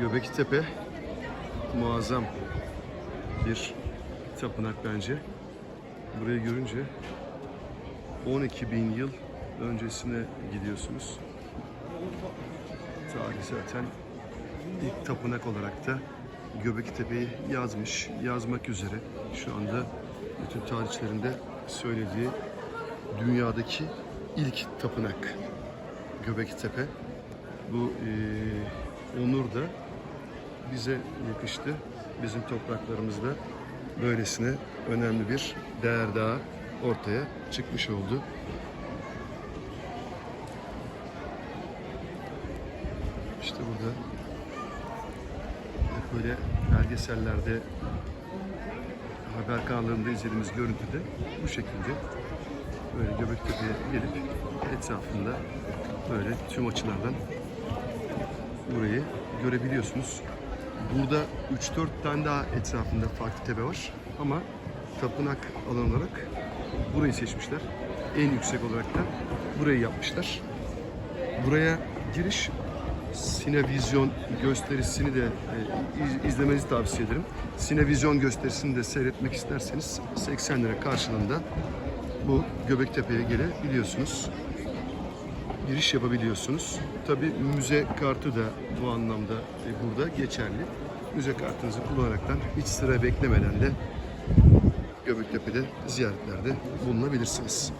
Göbekli muazzam bir tapınak bence. Burayı görünce 12 bin yıl öncesine gidiyorsunuz. Tarih zaten ilk tapınak olarak da Göbekli Tepe'yi yazmış, yazmak üzere. Şu anda bütün tarihçilerinde söylediği dünyadaki ilk tapınak Göbekli Tepe. Bu eee onur da bize yakıştı. Bizim topraklarımızda böylesine önemli bir değer daha ortaya çıkmış oldu. İşte burada hep böyle belgesellerde haber kanallarında izlediğimiz görüntüde bu şekilde böyle Göbektepe'ye gelip etrafında böyle tüm açılardan burayı görebiliyorsunuz. Burada 3-4 tane daha etrafında farklı tepe var ama tapınak alanı olarak burayı seçmişler. En yüksek olarak da burayı yapmışlar. Buraya giriş Sinevizyon gösterisini de e, iz- izlemenizi tavsiye ederim. Sinevizyon gösterisini de seyretmek isterseniz 80 lira karşılığında bu Göbektepe'ye gelebiliyorsunuz giriş yapabiliyorsunuz. Tabii müze kartı da bu anlamda e, burada geçerli. Müze kartınızı kullanaraktan hiç sıra beklemeden de Göbektepe'de ziyaretlerde bulunabilirsiniz.